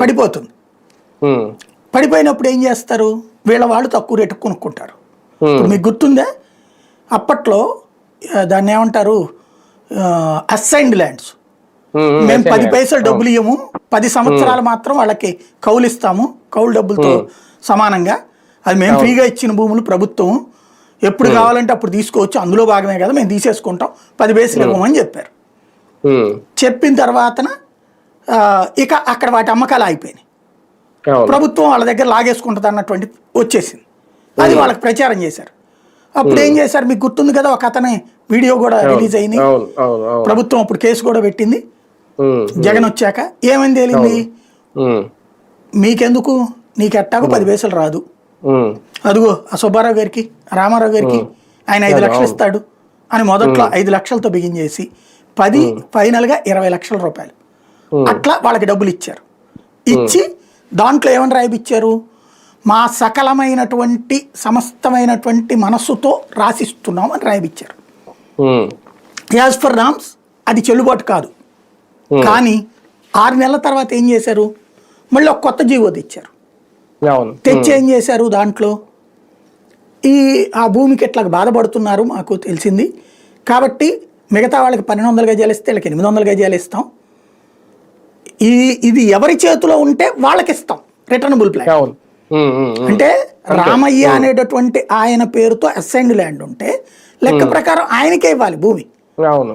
పడిపోతుంది. పడిపోయినప్పుడు ఏం చేస్తారు? వీళ్ళ వాళ్ళు తక్కువ రేటు కొనుక్కుంటారు. ఇప్పుడు మీకు గుర్తుందా? అప్పట్లో దాన్ని ఏమంటారు? అసైన్డ్ ల్యాండ్స్ మేము పది. పైసలు డబ్బులు ఇవ్వము పది సంవత్సరాలు మాత్రం వాళ్ళకి కౌలు ఇస్తాము. కౌలు డబ్బులతో సమానంగా. అది మేము ఫ్రీగా ఇచ్చిన భూములు ప్రభుత్వం. ఎప్పుడు కావాలంటే అప్పుడు తీసుకోవచ్చు. అందులో భాగమే కదా మేము తీసేసుకుంటాం. పది పైసలు ఇవ్వమని చెప్పారు. చెప్పిన తర్వాతన ఇక అక్కడ వాటి అమ్మకాలు అయిపోయినాయి అవును. ప్రభుత్వం వాళ్ళ దగ్గర లాగేసుకుంటుంది అన్నటువంటి వచ్చేసింది. అది వాళ్ళకి ప్రచారం చేశారు. అప్పుడు ఏం చేశారు? మీకు గుర్తుంది కదా ఒక అతని వీడియో కూడా రిలీజ్ అయింది. ప్రభుత్వం అప్పుడు కేసు కూడా పెట్టింది. జగన్ వచ్చాక ఏమైంది తేలింది మీకెందుకు? నీకు ఎట్టాకు పది పైసలు రాదు అదిగో ఆ సుబ్బారావు గారికి రామారావు గారికి ఆయన ఐదు లక్షలు ఇస్తాడు అని మొదట్లో ఐదు లక్షలతో బిగిన్ చేసి పది ఫైనల్గా ఇరవై లక్షల రూపాయలు. అట్లా వాళ్ళకి డబ్బులు ఇచ్చారు. ఇచ్చి దాంట్లో ఏమని రాయిపిచ్చారు? మా సకలమైనటువంటి సమస్తమైనటువంటి మనస్సుతో రాసిస్తున్నాం అని రాయిపిచ్చారు యాజ్ ఫర్ నామ్స్ అది చెల్లుబాటు కాదు. కానీ ఆరు నెలల తర్వాత ఏం చేశారు? మళ్ళీ ఒక కొత్త జీవో తెచ్చారు. తెచ్చి ఏం చేశారు దాంట్లో? ఈ ఆ భూమికి ఇట్లా బాధపడుతున్నారు మాకు తెలిసింది. కాబట్టి మిగతా వాళ్ళకి పన్నెండు వందల గజాలు ఇస్తే వీళ్ళకి ఎనిమిది వందల గజాలు ఇస్తాం. ఈ ఇది ఎవరి చేతిలో ఉంటే వాళ్ళకి ఇస్తాం రిటర్నబుల్ ప్లాన్ అంటే రామయ్య అనేటటువంటి ఆయన పేరుతో అసైన్డ్ ల్యాండ్ ఉంటే లెక్క ప్రకారం ఆయనకే ఇవ్వాలి భూమి. అవును.